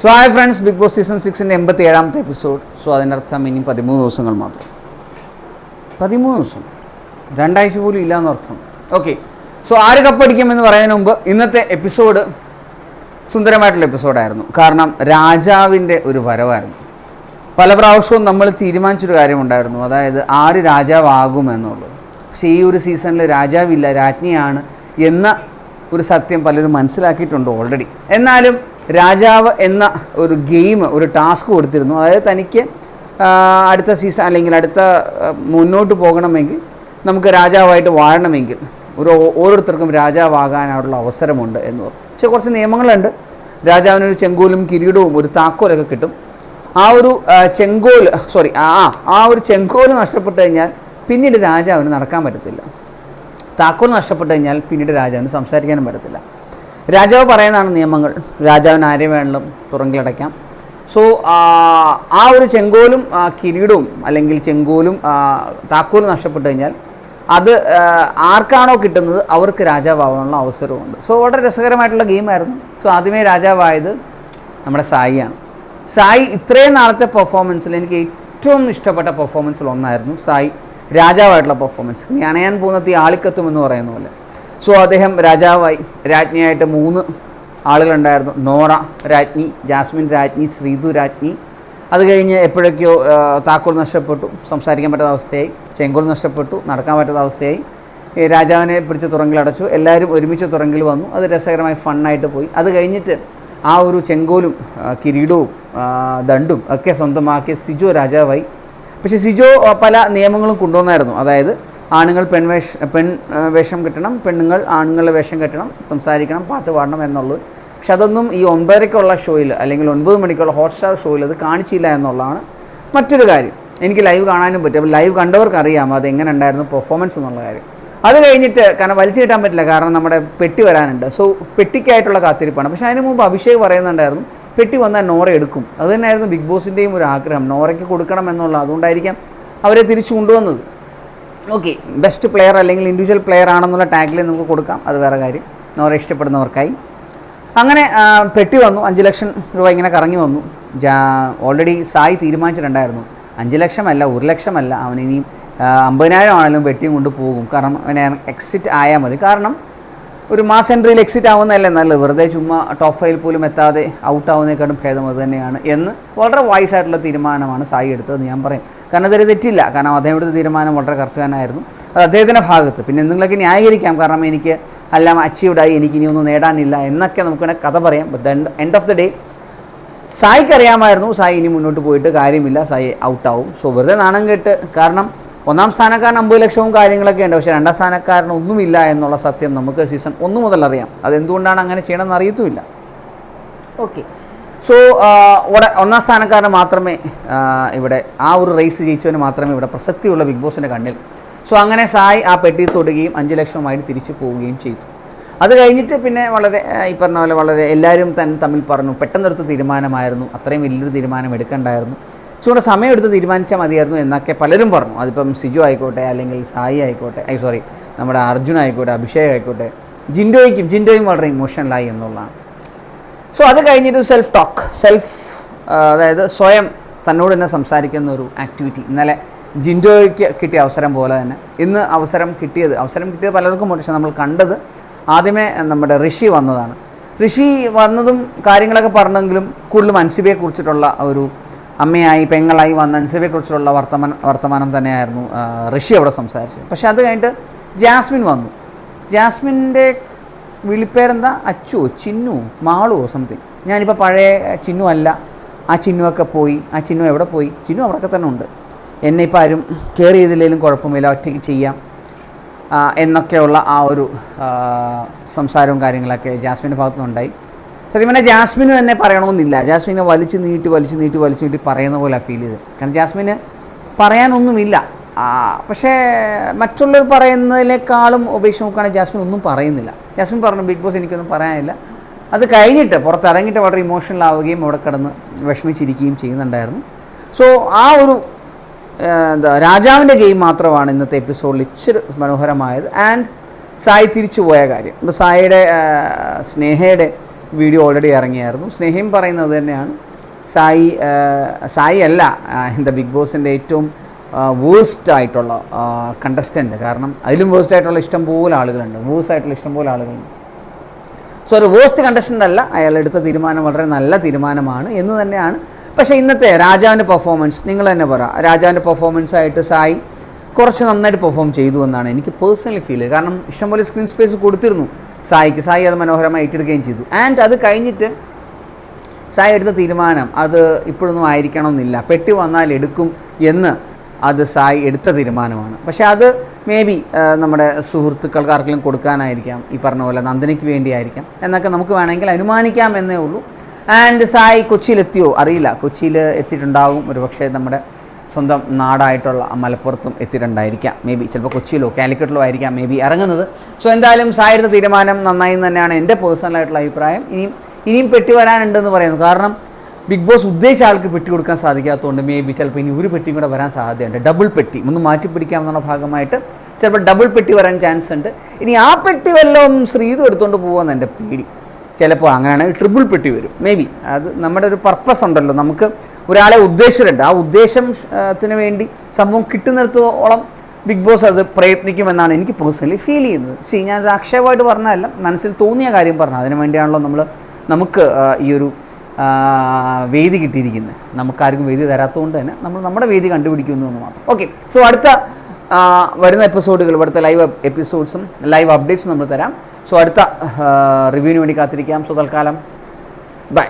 So hi friends Big Boss season സിക്സിന്റെ എൺപത്തി ഏഴാമത്തെ episode so അതിനർത്ഥം ഇനി പതിമൂന്ന് ദിവസങ്ങൾ മാത്രം. പതിമൂന്ന് ദിവസം. രണ്ടാഴ്ച പോലും ഇല്ല എന്നർത്ഥം ഓക്കെ സോ ആര് കപ്പടിക്കുമെന്ന് പറയുന്നതിന് മുമ്പ് ഇന്നത്തെ എപ്പിസോഡ് സുന്ദരമായിട്ടുള്ള എപ്പിസോഡായിരുന്നു കാരണം രാജാവിന്റെ ഒരു വരവായിരുന്നു. പല പ്രാവശ്യവും നമ്മൾ തീരുമാനിച്ചൊരു കാര്യമുണ്ടായിരുന്നു. അതായത് ആര് രാജാവാകുമെന്നുള്ളത്. പക്ഷേ ഈ ഒരു സീസണിൽ രാജാവില്ല രാജ്ഞിയാണ് എന്ന ഒരു സത്യം പലരും മനസ്സിലാക്കിയിട്ടുണ്ട് ഓൾറെഡി എന്നാലും രാജാവ് എന്ന ഒരു ഗെയിം ഒരു ടാസ്ക് കൊടുത്തിരുന്നു. അതായത് തനിക്ക് അടുത്ത സീസൺ അല്ലെങ്കിൽ അടുത്ത മുന്നോട്ട് പോകണമെങ്കിൽ നമുക്ക് രാജാവായിട്ട് വാഴണമെങ്കിൽ ഒരു ഓരോരുത്തർക്കും രാജാവാകാനുള്ള അവസരമുണ്ട് എന്ന് പറഞ്ഞു. പക്ഷേ കുറച്ച് നിയമങ്ങളുണ്ട്. രാജാവിനൊരു ചെങ്കോലും കിരീടവും ഒരു താക്കോലൊക്കെ കിട്ടും. ആ ഒരു ചെങ്കോൽ സോറി ആ, ആ ഒരു ചെങ്കോൽ നഷ്ടപ്പെട്ട് കഴിഞ്ഞാൽ പിന്നീട് രാജാവിന് നടക്കാൻ പറ്റത്തില്ല. താക്കോൽ നഷ്ടപ്പെട്ട് കഴിഞ്ഞാൽ പിന്നീട് രാജാവിന് സംസാരിക്കാനും പറ്റത്തില്ല. രാജാവ് പറയുന്നതാണ് നിയമങ്ങൾ. രാജാവിന് ആരെ വേണമെങ്കിലും തുറങ്കിലടയ്ക്കാം. സോ ആ ഒരു ചെങ്കോലും കിരീടവും അല്ലെങ്കിൽ ചെങ്കോലും താക്കോൽ നഷ്ടപ്പെട്ട് കഴിഞ്ഞാൽ അത് ആർക്കാണോ കിട്ടുന്നത് അവർക്ക് രാജാവാകാനുള്ള അവസരമുണ്ട് സോ വളരെ രസകരമായിട്ടുള്ള ഗെയിമായിരുന്നു. സോ ആദ്യമേ രാജാവായത് നമ്മുടെ സായിയാണ്. സായി ഇത്രയും നാളത്തെ പെർഫോമൻസിൽ എനിക്ക് ഏറ്റവും ഇഷ്ടപ്പെട്ട പെർഫോമൻസിൽ ഒന്നായിരുന്നു സായി രാജാവായിട്ടുള്ള പെർഫോമൻസ് ഇനി അണയാൻ പോകുന്ന തീ ആളിക്കത്തും എന്ന് പറയുന്ന പോലെ. സോ അദ്ദേഹം രാജാവായി. രാജ്ഞിയായിട്ട് മൂന്ന് ആളുകളുണ്ടായിരുന്നു. നോറ രാജ്ഞി ജാസ്മിൻ രാജ്ഞി ശ്രീതു രാജ്ഞി. അത് കഴിഞ്ഞ് എപ്പോഴൊക്കെയോ താക്കോൽ നഷ്ടപ്പെട്ടു. സംസാരിക്കാൻ പറ്റാത്ത അവസ്ഥയായി. ചെങ്കോൽ നഷ്ടപ്പെട്ടു. നടക്കാൻ പറ്റാത്ത അവസ്ഥയായി. രാജാവിനെ പിടിച്ച് തുറങ്കിലടച്ചു എല്ലാവരും ഒരുമിച്ച് തുറങ്കിൽ വന്നു. അത് രസകരമായി ഫണ്ണായിട്ട് പോയി. അത് കഴിഞ്ഞിട്ട് ആ ഒരു ചെങ്കോലും കിരീടവും ദണ്ടും ഒക്കെ സ്വന്തമാക്കിയ സിജോ രാജാവായി. പക്ഷേ സിജോ പല നിയമങ്ങളും കൊണ്ടുവന്നായിരുന്നു. അതായത് ആണുങ്ങൾ പെൺവേഷ പെൺ വേഷം കെട്ടണം പെണ്ണുങ്ങൾ ആണുങ്ങളുടെ വേഷം കെട്ടണം സംസാരിക്കണം പാട്ട് പാടണം എന്നുള്ളത്. പക്ഷെ അതൊന്നും ഈ ഒൻപതരയ്ക്കുള്ള ഷോയിൽ അല്ലെങ്കിൽ ഒൻപത് മണിക്കുള്ള ഹോട്ട്സ്റ്റാർ ഷോയിൽ അത് കാണിച്ചില്ല എന്നുള്ളതാണ് മറ്റൊരു കാര്യം. എനിക്ക് ലൈവ് കാണാനും പറ്റും. അപ്പോൾ ലൈവ് കണ്ടവർക്ക് അറിയാം അത് എങ്ങനെ ഉണ്ടായിരുന്നു പെർഫോമൻസ് എന്നുള്ള കാര്യം. അത് കഴിഞ്ഞിട്ട് കാരണം വലിച്ചു കിട്ടാൻ പറ്റില്ല. കാരണം നമ്മുടെ പെട്ടി വരാനുണ്ട്. സോ പെട്ടിക്കായിട്ടുള്ള കാത്തിരിപ്പാണ്. പക്ഷേ അതിന് മുമ്പ് അഭിഷേക് പറയുന്നുണ്ടായിരുന്നു പെട്ടി വന്നാൽ നോറ എടുക്കും. അത് തന്നെയായിരുന്നു ബിഗ് ബോസിന്റെയും ഒരു ആഗ്രഹം. നോറയ്ക്ക് കൊടുക്കണം എന്നുള്ള അതുകൊണ്ടായിരിക്കാം അവരെ തിരിച്ചു കൊണ്ടുവന്നത്. ഓക്കെ ബെസ്റ്റ് പ്ലെയർ അല്ലെങ്കിൽ ഇൻഡിവിജ്വൽ പ്ലെയർ ആണെന്നുള്ള ടാഗിൽ നമുക്ക് കൊടുക്കാം. അത് വേറെ കാര്യം. അവരെ ഇഷ്ടപ്പെടുന്നവർക്കായി. അങ്ങനെ പെട്ടി വന്നു. അഞ്ച് ലക്ഷം രൂപ ഇങ്ങനെ കറങ്ങി വന്നു. ജാ ഓൾറെഡി സായി തീരുമാനിച്ചിട്ടുണ്ടായിരുന്നു. അഞ്ച് ലക്ഷമല്ല ഒരു ലക്ഷമല്ല. ആ, അമ്പതിനായിരം ആണെങ്കിലും പെട്ടിയും കൊണ്ട് പോകും. കാരണം അവനെ എക്സിറ്റ് ആയാൽ മതി. കാരണം ഒരു മാസ് എൻട്രിയിൽ എക്സിറ്റ് ആവുന്നതല്ലേ നല്ലത്? വെറുതെ ചുമ്മാ ടോപ്പ് ഫൈവ് പോലും എത്താതെ ഔട്ട് ആവുന്നതിനേക്കാളും ഭേദം അത് തന്നെയാണ് എന്ന് വളരെ വൈസ് ആയിട്ടുള്ള തീരുമാനമാണ് സായി എടുത്തതെന്ന് ഞാൻ പറയും. കാരണം അതൊരു തെറ്റില്ല. കാരണം അദ്ദേഹം എടുത്ത തീരുമാനം വളരെ കറക്റ്റ് തന്നെയായിരുന്നു. അത് അദ്ദേഹത്തിന്റെ ഭാഗത്ത്. പിന്നെ എന്തെങ്കിലുമൊക്കെ ന്യായീകരിക്കാം. കാരണം എനിക്ക് എല്ലാം അച്ചീവ്ഡായി എനിക്ക് ഇനി ഒന്നും നേടാനില്ല എന്നൊക്കെ നമുക്ക് കഥ പറയാം. But end of the day സായിക്ക് അറിയാമായിരുന്നു. സായി ഇനി മുന്നോട്ട് പോയിട്ട് കാര്യമില്ല. സായി ഔട്ടാവും സോ വെറുതെ നാണം കേട്ട്. കാരണം ഒന്നാം സ്ഥാനക്കാരൻ അമ്പത് ലക്ഷവും കാര്യങ്ങളൊക്കെ ഉണ്ട്. പക്ഷേ രണ്ടാം സ്ഥാനക്കാരൻ ഒന്നുമില്ല എന്നുള്ള സത്യം നമുക്ക് സീസൺ ഒന്ന് മുതൽ അറിയാം. അതെന്തുകൊണ്ടാണ് അങ്ങനെ ചെയ്യണമെന്ന് അറിയത്തുമില്ല. ഓക്കെ. സോ ഒന്നാം സ്ഥാനക്കാരന് മാത്രമേ ഇവിടെ ആ ഒരു റേസ് ജയിച്ചവന് മാത്രമേ ഇവിടെ പ്രസക്തിയുള്ള ബിഗ് ബോസിന്റെ കണ്ണിൽ. സോ അങ്ങനെ സായി ആ പെട്ടി തൊടുകയും അഞ്ച് ലക്ഷവുമായിട്ട് തിരിച്ചു പോവുകയും ചെയ്തു. അത് കഴിഞ്ഞിട്ട് പിന്നെ വളരെ ഈ പറഞ്ഞ പോലെ വളരെ എല്ലാവരും തന്നെ തമ്മിൽ പറഞ്ഞു. പെട്ടെന്നെടുത്ത തീരുമാനമായിരുന്നു. അത്രയും വലിയൊരു തീരുമാനം എടുക്കണ്ടായിരുന്നു. ചൂടെ സമയമെടുത്ത് തീരുമാനിച്ചാൽ മതിയായിരുന്നു എന്നൊക്കെ പലരും പറഞ്ഞു. അതിപ്പം സിജു ആയിക്കോട്ടെ അല്ലെങ്കിൽ സായി ആയിക്കോട്ടെ ഐ സോറി നമ്മുടെ അർജുൻ ആയിക്കോട്ടെ അഭിഷേക് ആയിക്കോട്ടെ ജിൻഡോയ്ക്കും ജിൻഡോയും വളരെ ഇമോഷണലായി എന്നുള്ളതാണ്. സോ അത് കഴിഞ്ഞിട്ട് സെൽഫ് ടോക്ക് സെൽഫ് അതായത് സ്വയം തന്നോട് തന്നെ സംസാരിക്കുന്ന ഒരു ആക്ടിവിറ്റി ഇന്നലെ ജിൻഡോയ്ക്ക് കിട്ടിയ അവസരം പോലെ തന്നെ. ഇന്ന് അവസരം കിട്ടിയത് അവസരം കിട്ടിയത് പലർക്കും പക്ഷേ നമ്മൾ കണ്ടത് ആദ്യമേ നമ്മുടെ ഋഷി വന്നതാണ്. ഋഷി വന്നതും കാര്യങ്ങളൊക്കെ പറഞ്ഞെങ്കിലും കൂടുതലും അൻസിബയെ കുറിച്ചിട്ടുള്ള ഒരു അമ്മയായി പെങ്ങളായി വന്ന അൻസിബയെ വർത്തമാന വർത്തമാനം തന്നെയായിരുന്നു ഋഷി അവിടെ സംസാരിച്ചത്. പക്ഷേ അത് കഴിഞ്ഞിട്ട് ജാസ്മിൻ വന്നു. ജാസ്മിന്റെ വിളിപ്പേരെന്താ? അച്ചുവോ ചിന്നു മാളുവോ സംതിങ് ഞാനിപ്പോൾ പഴയ ചിന്നു അല്ല. ആ ചിന്നുവൊക്കെ പോയി. ആ ചിന്നു എവിടെ പോയി? ചിന്നു അവിടെയൊക്കെ തന്നെ ഉണ്ട്. എന്നെ ഇപ്പോൾ ആരും കെയർ ചെയ്തില്ലെങ്കിലും കുഴപ്പമില്ല ഒറ്റയ്ക്ക് ചെയ്യാം എന്നൊക്കെയുള്ള ആ ഒരു സംസാരവും കാര്യങ്ങളൊക്കെ ജാസ്മിന്റെ ഭാഗത്തുനിന്നുണ്ടായി. സത്യം പറഞ്ഞാൽ ജാസ്മിന് തന്നെ പറയണമെന്നില്ല. ജാസ്മിനെ വലിച്ചു നീട്ടി വലിച്ചു നീട്ടി വലിച്ചു നീട്ടി പറയുന്ന പോലെ ഫീൽ ചെയ്ത് കാരണം ജാസ്മിന് പറയാനൊന്നുമില്ല. പക്ഷേ മറ്റുള്ളവർ പറയുന്നതിനേക്കാളും ഉപേക്ഷിച്ച് നോക്കുകയാണെങ്കിൽ ജാസ്മിൻ ഒന്നും പറയുന്നില്ല. ജാസ്മിൻ പറഞ്ഞു ബിഗ് ബോസ് എനിക്കൊന്നും പറയാനില്ല. അത് കഴിഞ്ഞിട്ട് പുറത്തിറങ്ങിയിട്ട് വളരെ ഇമോഷണൽ ആവുകയും അവിടെ കിടന്ന് വിഷമിച്ചിരിക്കുകയും ചെയ്യുന്നുണ്ടായിരുന്നു. സോ ആ ഒരു എന്താ രാജാവിന്റെ ഗെയിം മാത്രമാണ് ഇന്നത്തെ എപ്പിസോഡിൽ ഇച്ചിരി മനോഹരമായത്. ആൻഡ് സായി തിരിച്ചു പോയ കാര്യം. സായിയുടെ സ്നേഹയുടെ വീഡിയോ ഓൾറെഡി ഇറങ്ങിയായിരുന്നു. സ്നേഹം പറയുന്നത് തന്നെയാണ്. സായി സായി അല്ല എന്താ ബിഗ് ബോസിന്റെ ഏറ്റവും വേഴ്സ്റ്റ് ആയിട്ടുള്ള കണ്ടസ്റ്റന്റ് കാരണം അതിലും വേഴ്സ്റ്റ് ആയിട്ടുള്ള ഇഷ്ടം പോലെ ആളുകളുണ്ട്. വേഴ്സ് ആയിട്ടുള്ള ഇഷ്ടം പോലെ ആളുകളുണ്ട്. സോ ഒരു വേഴ്സ്റ്റ് കണ്ടസ്റ്റന്റ് അല്ല. അയാൾ എടുത്ത തീരുമാനം വളരെ നല്ല തീരുമാനമാണ് എന്ന് തന്നെയാണ്. പക്ഷേ ഇന്നത്തെ രാജാവിന്റെ പെർഫോമൻസ് നിങ്ങൾ തന്നെ പറ. രാജാവിന്റെ പെർഫോമൻസ് ആയിട്ട് സായി കുറച്ച് നന്നായിട്ട് പെർഫോം ചെയ്തു എന്നാണ് എനിക്ക് പേഴ്സണലി ഫീൽ കാരണം ഇഷ്ടംപോലെ സ്ക്രീൻ സ്പേസ് കൊടുത്തിരുന്നു. സായിക്ക് സായി അത് മനോഹരമായി ഏറ്റെടുക്കുകയും ചെയ്തു. ആൻഡ് അത് കഴിഞ്ഞിട്ട് സായി എടുത്ത തീരുമാനം അത് ഇപ്പോഴൊന്നും ആയിരിക്കണമെന്നില്ല. പെട്ടി വന്നാൽ എടുക്കും എന്ന് അത് സായി എടുത്ത തീരുമാനമാണ്. പക്ഷേ അത് മേ ബി നമ്മുടെ സുഹൃത്തുക്കൾക്ക് ആർക്കെങ്കിലും കൊടുക്കാനായിരിക്കാം. ഈ പറഞ്ഞ പോലെ നന്ദനയ്ക്ക് വേണ്ടിയായിരിക്കാം. എന്നൊക്കെ നമുക്ക് വേണമെങ്കിൽ അനുമാനിക്കാം എന്നേ ഉള്ളൂ. ആൻഡ് സായി കൊച്ചിയിലെത്തിയോ? അറിയില്ല. കൊച്ചിയിൽ എത്തിയിട്ടുണ്ടാകും ഒരു പക്ഷേ നമ്മുടെ സ്വന്തം നാടായിട്ടുള്ള മലപ്പുറത്തും എത്തിയിട്ടുണ്ടായിരിക്കാം. മേ ബി ചിലപ്പോൾ കൊച്ചിയിലോ കാലിക്കറ്റിലോ ആയിരിക്കാം മേ ബി ഇറങ്ങുന്നത്. സോ എന്തായാലും സായിരുന്ന തീരുമാനം നന്നായി തന്നെയാണ് എന്റെ പേഴ്സണലായിട്ടുള്ള അഭിപ്രായം. ഇനിയും ഇനിയും പെട്ടി വരാനുണ്ടെന്ന് പറയുന്നു. കാരണം ബിഗ് ബോസ് ഉദ്ദേശിച്ച ആൾക്ക് പെട്ടി കൊടുക്കാൻ സാധിക്കാത്തതുകൊണ്ട് മേ ബി ചിലപ്പോൾ ഇനി ഒരു പെട്ടിയും കൂടെ വരാൻ സാധ്യതയുണ്ട്. ഡബിൾ പെട്ടി ഒന്ന് മാറ്റി പിടിക്കാം എന്നുള്ള ഭാഗമായിട്ട് ചിലപ്പോൾ ഡബിൾ പെട്ടി വരാൻ ചാൻസ് ഉണ്ട്. ഇനി ആ പെട്ടി വല്ലതും ശ്രീതു എടുത്തുകൊണ്ട് പോകുമെന്ന് എന്റെ പേടി. ചിലപ്പോൾ അങ്ങനെയാണെങ്കിൽ ട്രിപ്പിൾ പെട്ടി വരും. മേ ബി അത് നമ്മുടെ ഒരു പർപ്പസ് ഉണ്ടല്ലോ. നമുക്ക് ഒരാളെ ഉദ്ദേശിച്ചിട്ടുണ്ട്. ആ ഉദ്ദേശത്തിന് വേണ്ടി സംഭവം കിട്ടുന്നിടത്തോളം ബിഗ് ബോസ് അത് പ്രയത്നിക്കുമെന്നാണ് എനിക്ക് പേഴ്സണലി ഫീൽ ചെയ്യുന്നത്. സി ഒരു ആക്ഷേപമായിട്ട് പറഞ്ഞതല്ല. മനസ്സിൽ തോന്നിയ കാര്യം പറഞ്ഞു അതിന് വേണ്ടിയാണല്ലോ നമ്മൾ നമുക്ക് ഈ ഒരു വേദി കിട്ടിയിരിക്കുന്നത്. നമുക്കാർക്കും വേദി തരാത്തതുകൊണ്ട് തന്നെ നമ്മൾ നമ്മുടെ വേദി കണ്ടുപിടിക്കുന്നു എന്ന് മാത്രം. ഓക്കെ സോ അടുത്ത വരുന്ന എപ്പിസോഡുകൾ ഇവിടുത്തെ ലൈവ് എപ്പിസോഡ്സും ലൈവ് അപ്ഡേറ്റ്സും നമ്മൾ തരാം. സോ അടുത്ത റിവ്യൂവിന് വേണ്ടി കാത്തിരിക്കാം. സോ തൽക്കാലം. ബൈ